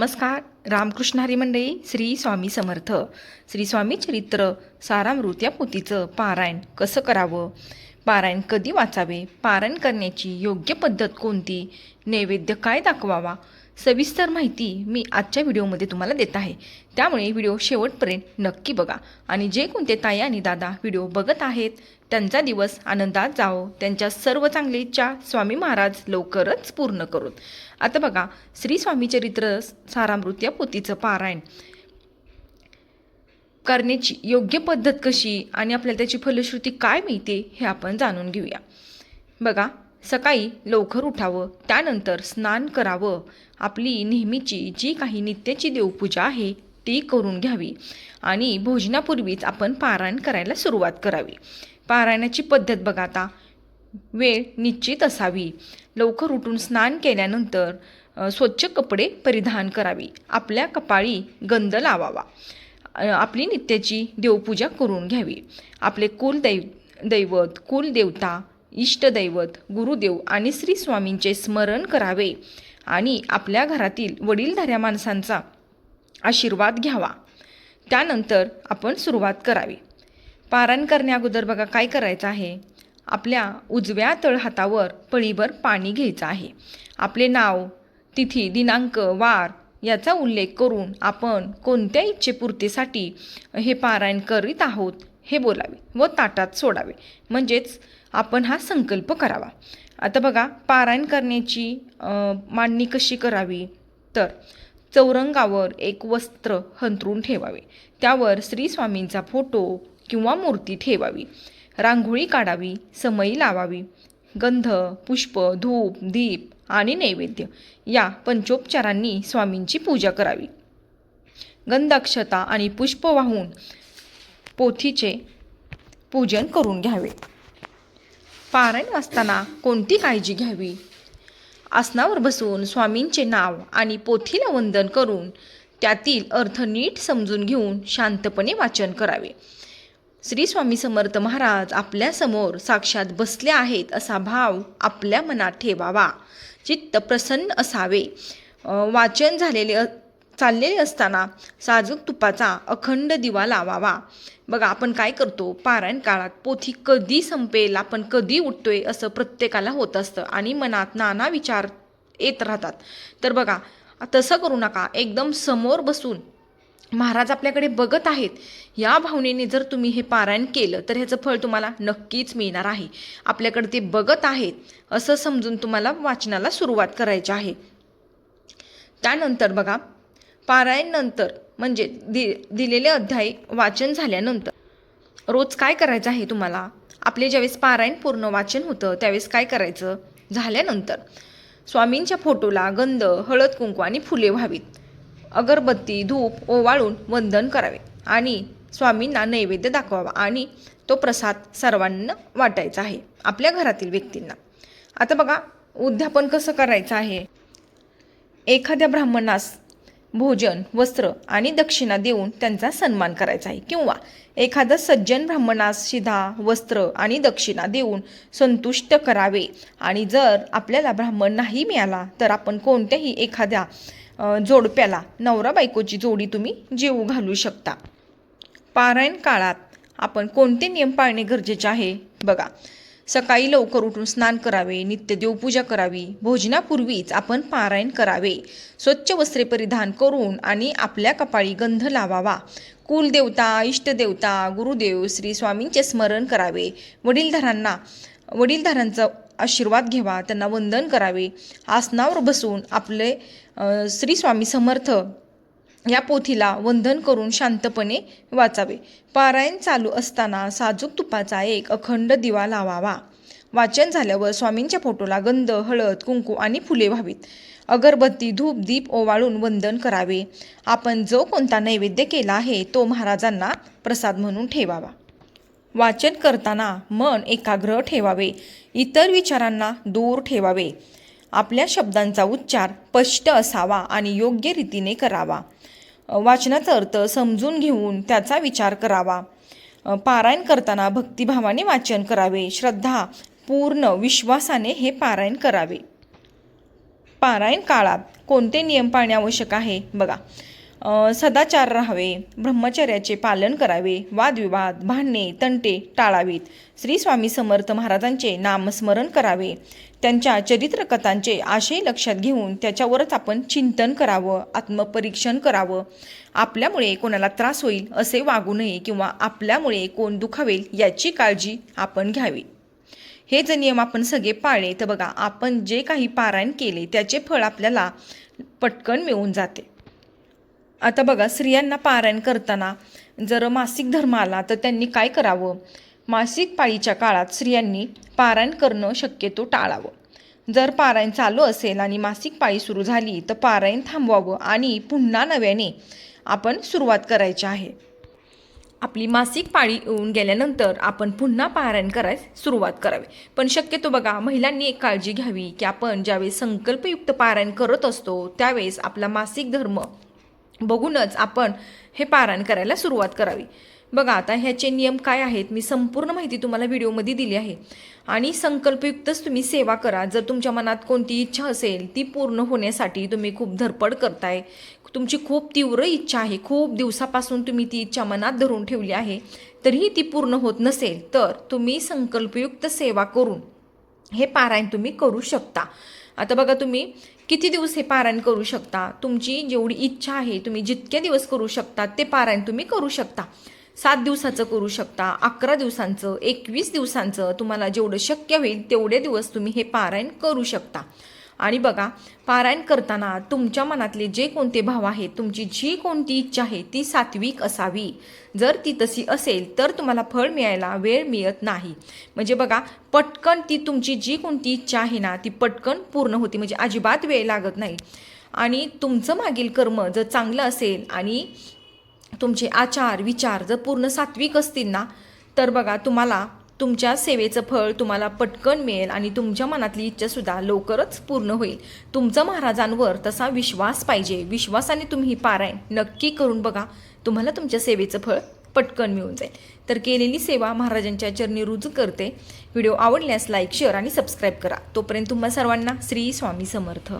नमस्कार रामकृष्ण हरी मंडळी श्री स्वामी समर्थ. श्री स्वामी चरित्र सारामृत या पोथीचं पारायण कसं करावं? पारायण कधी वाचावे? पारायण करण्याची योग्य पद्धत कोणती? नैवेद्य काय दाखवावा? सविस्तर माहिती मी आजच्या व्हिडिओमध्ये तुम्हाला देत आहे. त्यामुळे व्हिडिओ शेवटपर्यंत नक्की बघा. आणि जे कोणते ताई आणि दादा व्हिडिओ बघत आहेत त्यांचा दिवस आनंदात जावो. त्यांच्या सर्व चांगले इच्छा स्वामी महाराज लवकरच पूर्ण करून आता बघा श्री स्वामी चरित्र सारामृत या पोतीचं पारायण. करण्याची योग्य पद्धत कशी आणि आपल्याला त्याची फलश्रुती काय मिळते हे आपण जाणून घेऊया. बघा सकाळी लवकर उठावं त्यानंतर स्नान करावं. आपली नेहमीची जी काही नित्याची देवपूजा आहे ती करून घ्यावी आणि भोजनापूर्वीच आपण पारायण करायला सुरुवात करावी. पारायणाची पद्धत बघा आता. वेळ निश्चित असावी. लवकर उठून स्नान केल्यानंतर स्वच्छ कपडे परिधान करावी. आपल्या कपाळी गंध लावावा. आपली नित्याची देवपूजा करून घ्यावी. आपले कुलदैव दैवत कुलदेवता इष्टदैवत गुरुदेव आणि श्री स्वामींचे स्मरण करावे आणि आपल्या घरातील वडीलधाऱ्या माणसांचा आशीर्वाद घ्यावा. त्यानंतर आपण सुरुवात करावी. पारायण करण्याअगोदर बघा काय करायचं आहे? आपल्या उजव्या तळहातावर पळीभर पाणी घ्यायचं आहे. आपले नाव तिथी दिनांक वार याचा उल्लेख करून आपण कोणत्या इच्छेपूर्तीसाठी हे पारायण करीत आहोत? हे बोलावे व ताटात सोडावे. म्हणजेच आपण हा संकल्प करावा. आता बघा पारायण करण्याची मांडणी कशी करावी? तर चौरंगावर एक वस्त्र हंतरून ठेवावे. त्यावर श्री स्वामींचा फोटो किंवा मूर्ती ठेवावी. रांगोळी काढावी समई लावावी. गंध पुष्प धूप दीप आणि नैवेद्य या पंचोपचारांनी स्वामींची पूजा करावी. गंधाक्षता आणि पुष्प वाहून पोथीचे पूजन करून घ्यावे. पारायण वाचताना कोणती काळजी घ्यावी? आसनावर बसून स्वामींचे नाव आणि पोथीला वंदन करून त्यातील अर्थ नीट समजून घेऊन शांतपणे वाचन करावे. श्री स्वामी समर्थ महाराज आपल्यासमोर साक्षात बसले आहेत असा भाव आपल्या मनात ठेवावा. चित्त प्रसन्न असावे. वाचन झालेले चाललेले असताना साजूक तुपाचा अखंड दिवा लावावा. बघा आपण काय करतो? पारायण काळात पोथी कधी संपेल आपण कधी उठतोय असं प्रत्येकाला होत असतं आणि मनात नाना विचार येत राहतात. तर बघा तसं करू नका. एकदम समोर बसून महाराज आपल्याकडे बघत आहेत. या भावनेने जर तुम्ही हे पारायण केलं तर ह्याचं फळ तुम्हाला नक्कीच मिळणार आहे. आपल्याकडे ते बघत आहेत असं समजून तुम्हाला वाचनाला सुरुवात करायची आहे. त्यानंतर बघा पारायणनंतर म्हणजे दि दिलेले अध्याय वाचन झाल्यानंतर. रोज काय करायचं आहे तुम्हाला? आपले ज्यावेळेस पारायण पूर्ण वाचन होतं त्यावेळेस काय करायचं? झाल्यानंतर. स्वामींच्या फोटोला गंध हळद कुंकू आणि फुले व्हावीत. अगरबत्ती धूप ओवाळून वंदन करावे आणि स्वामींना नैवेद्य दाखवावा आणि तो प्रसाद सर्वांना वाटायचा आहे आपल्या घरातील व्यक्तींना. आता बघा उद्यापन कसं करायचं आहे? एखाद्या ब्राह्मणास भोजन वस्त्र आणि दक्षिणा देऊन त्यांचा सन्मान करायचा आहे. किंवा एखादा सज्जन ब्राह्मणास शिधा वस्त्र आणि दक्षिणा देऊन संतुष्ट करावे. आणि जर आपल्याला ब्राह्मण नाही मिळाला तर आपण कोणत्याही एखाद्या जोडप्याला नवरा बायकोची जोडी तुम्ही जेवू घालू शकता. पारायण काळात आपण कोणते नियम पाळणे गरजेचे आहे? बघा सकाळी लवकर उठून स्नान करावे नित्य देवपूजा करावी भोजनापूर्वीच आपण पारायण करावे. स्वच्छ वस्त्रे परिधान करून आणि आपल्या कपाळी गंध लावावा. कुलदेवता इष्टदेवता गुरुदेव श्री स्वामींचे स्मरण करावे. वडीलधारांना वडीलधारांचा आशीर्वाद घ्यावा त्यांना वंदन करावे. आसनावर बसून आपले श्री स्वामी समर्थ या पोथीला वंदन करून शांतपणे वाचावे. पारायण चालू असताना साजूक तुपाचा एक अखंड दिवा लावावा. वाचन झाल्यावर स्वामींच्या फोटोला गंध हळद कुंकू आणि फुले व्हावीत. अगरबत्ती धूप दीप ओवाळून वंदन करावे. आपण जो कोणता नैवेद्य केला आहे तो महाराजांना प्रसाद म्हणून ठेवावा. वाचन करताना मन एकाग्र ठेवावे. इतर विचारांना दूर ठेवावे. आपल्या शब्दांचा उच्चार स्पष्ट असावा आणि योग्य रीतीने करावा. वाचनाचा अर्थ समजून घेऊन त्याचा विचार करावा. पारायण करताना भक्तिभावाने वाचन करावे. श्रद्धा पूर्ण विश्वासाने हे पारायण करावे. पारायण काळात कोणते नियम पाळणे आवश्यक आहे? बघा. सदाचार राहावे ब्रह्मचर्याचे पालन करावे वादविवाद भांडणे तंटे टाळावीत. श्री स्वामी समर्थ महाराजांचे नामस्मरण करावे. त्यांच्या चरित्रकथांचे आशय लक्षात घेऊन त्याच्यावरच आपण चिंतन करावं आत्मपरीक्षण करावं. आपल्यामुळे कोणाला त्रास होईल असे वागू नये किंवा आपल्यामुळे कोण दुखावेल याची काळजी आपण घ्यावी. हे जे नियम आपण सगळे पाळले तर बघा आपण जे काही पारायण केले त्याचे फळ आपल्याला पटकन मिळून जाते. आता बघा स्त्रियांना पारायण करताना जर मासिक धर्म आला तर त्यांनी काय करावं? मासिक पाळीच्या काळात स्त्रियांनी पारायण करणं शक्यतो टाळावं. जर पारायण चालू असेल आणि मासिक पाळी सुरू झाली तर पारायण थांबवावं आणि पुन्हा नव्याने आपण सुरुवात करायची आहे. आपली मासिक पाळी येऊन गेल्यानंतर आपण पुन्हा पारायण करायला सुरुवात करावी. पण शक्यतो बघा महिलांनी एक काळजी घ्यावी की आपण ज्यावेळेस संकल्पयुक्त पारायण करत असतो त्यावेळेस आपला मासिक धर्म बघूनच आपण हे पारायण करायला सुरुवात करावी. बघा आता ह्याचे नियम काय आहेत? मी संपूर्ण माहिती तुम्हाला व्हिडिओमध्ये दिली आहे. आणि संकल्पयुक्तच तुम्ही सेवा करा. जर तुमच्या मनात कोणती इच्छा असेल ती पूर्ण होण्यासाठी तुम्ही खूप धडपड करताय. तुमची खूप तीव्र इच्छा आहे. खूप दिवसापासून तुम्ही ती इच्छा मनात धरून ठेवली आहे. तरीही ती पूर्ण होत नसेल तर तुम्ही संकल्पयुक्त सेवा करून हे पारायण तुम्ही करू शकता. आता बघा तुम्ही किती दिवस हे पारायण करू शकता? तुमची जेवढी इच्छा आहे तुम्ही जितके दिवस करू शकता ते पारायण तुम्ही करू शकता. सात दिवसाचं करू शकता अकरा दिवसांचं एकवीस दिवसांचं तुम्हाला जेवढं शक्य होईल तेवढे दिवस तुम्ही हे पारायण करू शकता. आणि बघा पारायण करताना तुमच्या मनातले जे कोणते भाव आहेत तुमची जी कोणती इच्छा आहे ती सात्विक असावी. जर ती तशी असेल तर तुम्हाला फळ मिळायला वेळ मिळत नाही. म्हणजे बघा पटकन ती तुमची जी कोणती इच्छा आहे ना ती पटकन पूर्ण होती म्हणजे अजिबात वेळ लागत नाही. आणि तुमचं मागील कर्म जर चांगलं असेल आणि तुमचे आचार विचार जर पूर्ण सात्विक असतील ना तर बघा तुम्हाला तुमच्या सेवेचं फळ तुम्हाला पटकन मिळेल आणि तुमच्या मनातली इच्छासुद्धा लवकरच पूर्ण होईल. तुमचा महाराजांवर तसा विश्वास पाहिजे. विश्वासाने तुम्ही पारायण नक्की करून बघा. तुम्हाला तुमच्या सेवेचं फळ पटकन मिळून जाईल. तर केलेली सेवा महाराजांच्या चरणी रुजू करते. व्हिडिओ आवडल्यास लाईक शेअर आणि सबस्क्राईब करा. तोपर्यंत तुम्हा सर्वांना श्री स्वामी समर्थ.